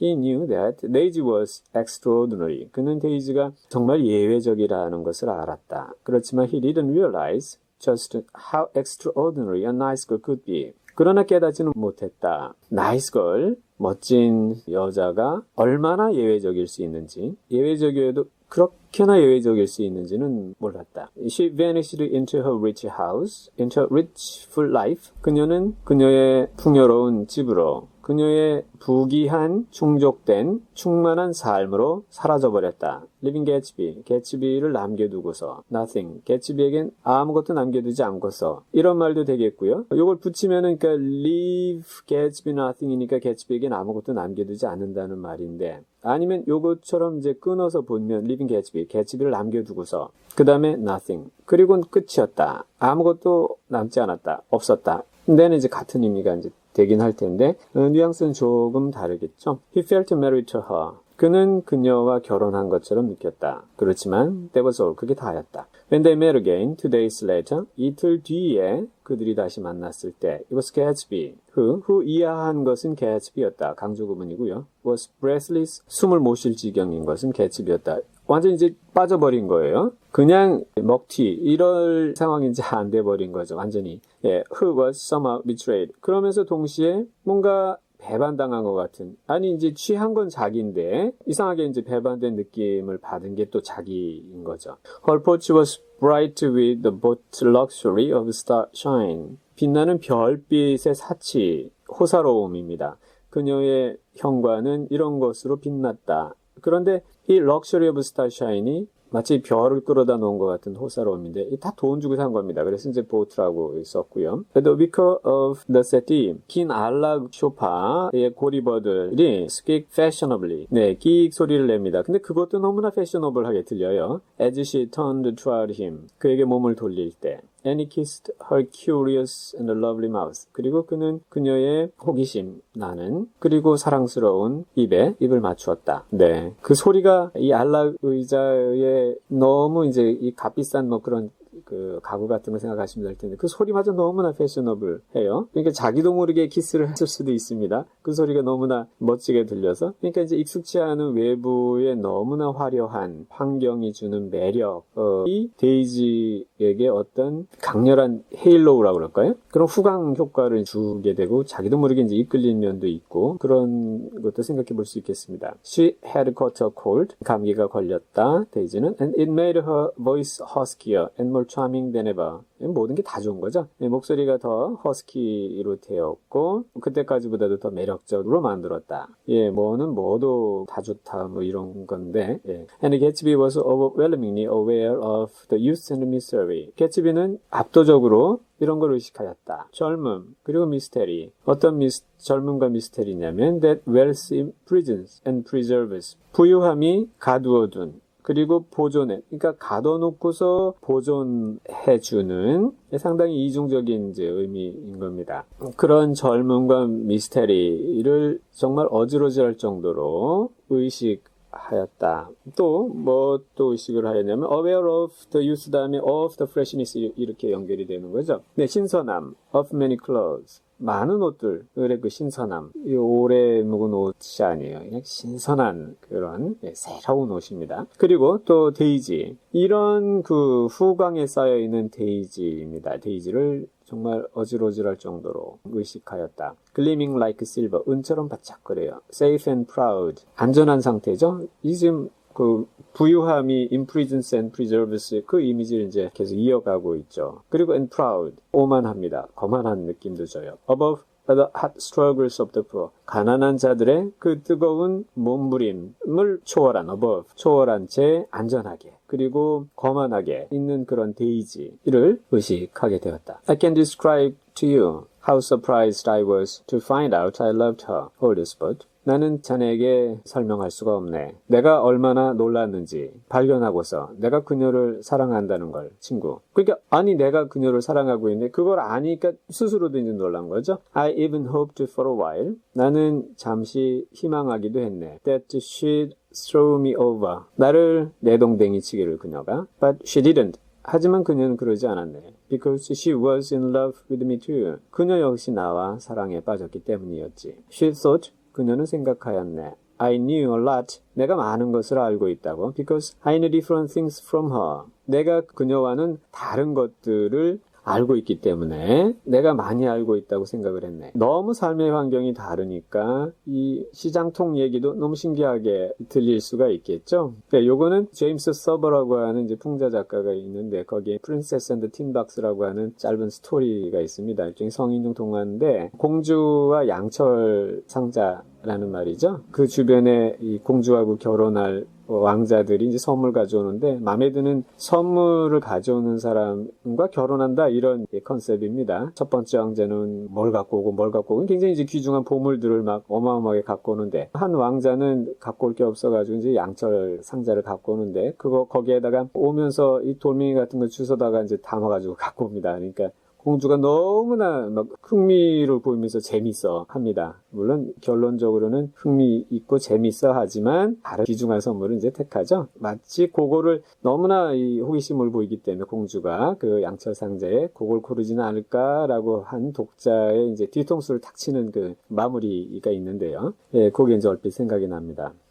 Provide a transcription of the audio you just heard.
He knew that Daisy was extraordinary. 그는 데이지가 정말 예외적이라는 것을 알았다. 그렇지만 he didn't realize just how extraordinary a nice girl could be. 그러나 깨닫지는 못했다. nice girl, 멋진 여자가 얼마나 예외적일 수 있는지, 예외적이어도 그렇게나 예외적일 수 있는지는 몰랐다. She vanished into her rich house, into her rich full life. 그녀는 그녀의 풍요로운 집으로 그녀의 부귀한 충족된 충만한 삶으로 사라져버렸다. 리빙 개츠비, 개츠비를 남겨두고서 nothing, 개츠비에겐 아무것도 남겨두지 않고서 이런 말도 되겠고요. 이걸 붙이면은 그러니까 leave 개츠비 nothing이니까 개츠비에겐 아무것도 남겨두지 않는다는 말인데 아니면 요것처럼 이제 끊어서 보면 리빙 개츠비, 개츠비를 남겨두고서 그 다음에 nothing, 그리고는 끝이었다. 아무것도 남지 않았다. 없었다. 근데는 이제 같은 의미가 이제 되긴 할 텐데 어, 뉘앙스는 조금 다르겠죠. He felt married to her. 그는 그녀와 결혼한 것처럼 느꼈다. 그렇지만 that was all. 그게 다였다. When they met again two days later, 이틀 뒤에 그들이 다시 만났을 때 it was Gatsby. who, who 이하한 것은 Gatsby였다. 강조 구문이고요. was breathless. 숨을 못 쉴 지경인 것은 Gatsby였다. 완전 이제 빠져버린 거예요. 그냥 먹튀 이럴 상황이 이제 안 돼버린 거죠. 완전히. 예, who was somehow betrayed. 그러면서 동시에 뭔가 배반당한 것 같은. 아니, 이제 취한 건 자기인데, 이상하게 이제 배반된 느낌을 받은 게 또 자기인 거죠. Her porch was bright with the boat luxury of starshine. 빛나는 별빛의 사치, 호사로움입니다. 그녀의 현관은 이런 것으로 빛났다. 그런데 이 럭셔리 오브 스타샤인이 마치 별을 끌어다 놓은 것 같은 호사로움인데 다 돈 주고 산 겁니다. 그래서 이제 보트라고 썼고요. The Vicar of the City 긴 알락 쇼파의 고리버들이 speak fashionably 네, 기익 소리를 냅니다. 근데 그것도 너무나 패셔너블하게 들려요. As she turned toward him 그에게 몸을 돌릴 때 and he kissed her curious and lovely mouth. 그리고 그는 그녀의 호기심 나는 그리고 사랑스러운 입에 입을 맞추었다. 네, 그 소리가 이 알락 의자에 너무 이제 이 값비싼 뭐 그런 그 가구 같은 거 생각하시면 될 텐데 그 소리마저 너무나 패셔너블해요. 그러니까 자기도 모르게 키스를 했을 수도 있습니다. 그 소리가 너무나 멋지게 들려서 그러니까 이제 익숙치 않은 외부의 너무나 화려한 환경이 주는 매력이 데이지에게 어떤 강렬한 헤일로우라고 그럴까요? 그런 후광 효과를 주게 되고 자기도 모르게 이제 이끌린 면도 있고 그런 것도 생각해 볼 수 있겠습니다. She had caught a cold. 감기가 걸렸다. 데이지는 and it made her voice huskier and more than ever. 모든 게 다 좋은 거죠. 네, 목소리가 더 허스키로 되었고 그때까지보다도 더 매력적으로 만들었다. 예, 뭐는 뭐도 다 좋다 뭐 이런 건데. 예. And Gatsby was overwhelmingly aware of the youth and misery. 개츠비는 압도적으로 이런 걸 의식하였다. 젊음 그리고 미스테리. 어떤 미스, 젊음과 미스테리냐면 that wealth imprisons and preserves. 부유함이 가두어둔 그리고 보존해. 그러니까 가둬놓고서 보존해주는 상당히 이중적인 이제 의미인 겁니다. 그런 젊음과 미스테리를 정말 어지러지할 정도로 의식 하였다. 또, 뭐, 또 의식을 하였냐면, aware of the use 다음에 of the freshness 이렇게 연결이 되는 거죠. 네, 신선함, of many clothes. 많은 옷들의 그 신선함. 이 오래 묵은 옷이 아니에요. 그냥 신선한 그런 예, 새로운 옷입니다. 그리고 또 데이지. 이런 그 후광에 쌓여 있는 데이지입니다. 데이지를 정말 어지러질할 정도로 의식하였다. Gleaming like silver. 은처럼 바짝거려요. Safe and proud. 안전한 상태죠. 이 지금 그 부유함이 imprisons and preserves 그 이미지를 이제 계속 이어가고 있죠. 그리고 and proud 오만합니다. 거만한 느낌도 줘요. above the hot struggles of the poor 가난한 자들의 그 뜨거운 몸부림을 초월한 above 초월한 채 안전하게 그리고 거만하게 있는 그런 데이지를 의식하게 되었다. I can describe to you how surprised I was to find out I loved her, Oldspot. 나는 자네에게 설명할 수가 없네. 내가 얼마나 놀랐는지 발견하고서 내가 그녀를 사랑한다는 걸, 친구. 그러니까 아니 내가 그녀를 사랑하고 있는데 그걸 아니까 스스로도 이제 놀란 거죠. I even hoped for a while. 나는 잠시 희망하기도 했네. That she'd throw me over. 나를 내동댕이 치기를 그녀가. But she didn't. 하지만 그녀는 그러지 않았네. Because she was in love with me too. 그녀 역시 나와 사랑에 빠졌기 때문이었지. She thought 그녀는 생각하였네. I knew a lot. 내가 많은 것을 알고 있다고. Because I knew different things from her. 내가 그녀와는 다른 것들을 알고 있기 때문에 내가 많이 알고 있다고 생각을 했네. 너무 삶의 환경이 다르니까 이 시장통 얘기도 너무 신기하게 들릴 수가 있겠죠. 네, 요거는 제임스 서버라고 하는 이제 풍자 작가가 있는데 거기에 프린세스 앤드 틴박스라고 하는 짧은 스토리가 있습니다. 일종의 성인용 동화인데 공주와 양철 상자 라는 말이죠. 그 주변에 이 공주하고 결혼할 왕자들이 이제 선물 가져오는데 마음에 드는 선물을 가져오는 사람과 결혼한다 이런 컨셉입니다. 첫 번째 왕자는 뭘 갖고 오고 뭘 갖고 오고 굉장히 이제 귀중한 보물들을 막 어마어마하게 갖고 오는데 한 왕자는 갖고 올 게 없어가지고 이제 양철 상자를 갖고 오는데 그거 거기에다가 오면서 이 돌멩이 같은 걸 주워다가 이제 담아가지고 갖고 옵니다. 그러니까 공주가 너무나 막 흥미를 보이면서 재밌어 합니다. 물론 결론적으로는 흥미 있고 재밌어 하지만 다른 귀중한 선물을 이제 택하죠. 마치 그거를 너무나 이 호기심을 보이기 때문에 공주가 그 양철 상자에 그걸 고르지는 않을까라고 한 독자의 이제 뒤통수를 탁 치는 그 마무리가 있는데요. 예, 그게 이제 얼핏 생각이 납니다.